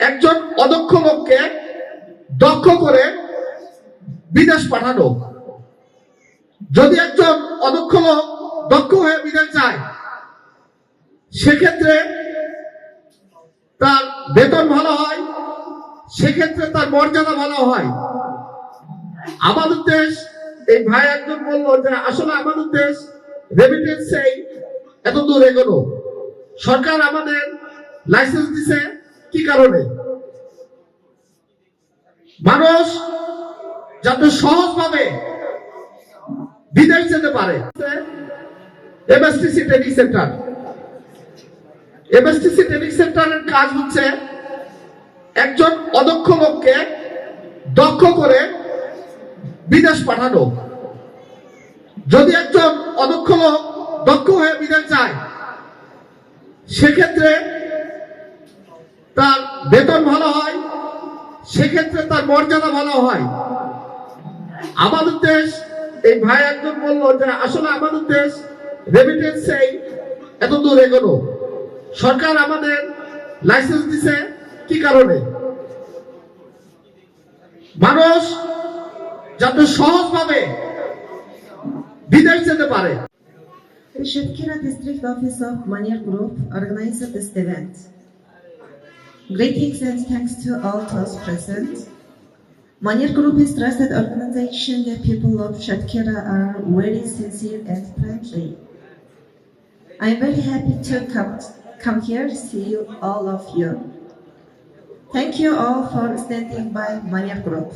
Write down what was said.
একজন অদক্ষ লোককে দক্ষ করে বিদেশ পাঠানো। যদি একজন অদক্ষ লোক দক্ষ হয়ে বিদেশ যায়, সেক্ষেত্রে তার বেতন ভালো হয়, সেক্ষেত্রে তার মর্যাদা ভালো হয়। আমাদের দেশ এই ভাই একজন বলল যে, আসলে আমাদের দেশ রেমিটেন্সেই এত দূর এগোনো। সরকার আমাদের লাইসেন্স দিছে কি কারণে? মানুষ যাতে সহজভাবে বিদেশ যেতে পারে MSTC training centre MSTC training সেন্টারের কাজ হচ্ছে একজন অদক্ষ লোককে দক্ষ করে পাঠানো। যদি একজন অদক্ষ লোক দক্ষ হয়ে বিদেশ যায়, সেক্ষেত্রে তার বেতন ভালো হয়, সেক্ষেত্রে তার মর্যাদা ভালো হয়। আমাদের দেশ, এই ভাই একজন বলল যে, আসলে আমাদের দেশ রেমিটেন্সেই এত দূর এগোনো। সরকার আমাদের লাইসেন্স দিছে, কি কারণে? মানুষ যাতে সহজভাবে বিদেশ যেতে পারে The Shatkira District Office of Manier Group organized this event. Greetings and thanks to all those present. Manier Group is trusted organization. The people of Shatkira are very sincere and friendly. I'm very happy to come, come here see you, all of you. Thank you all for standing by Manier Group.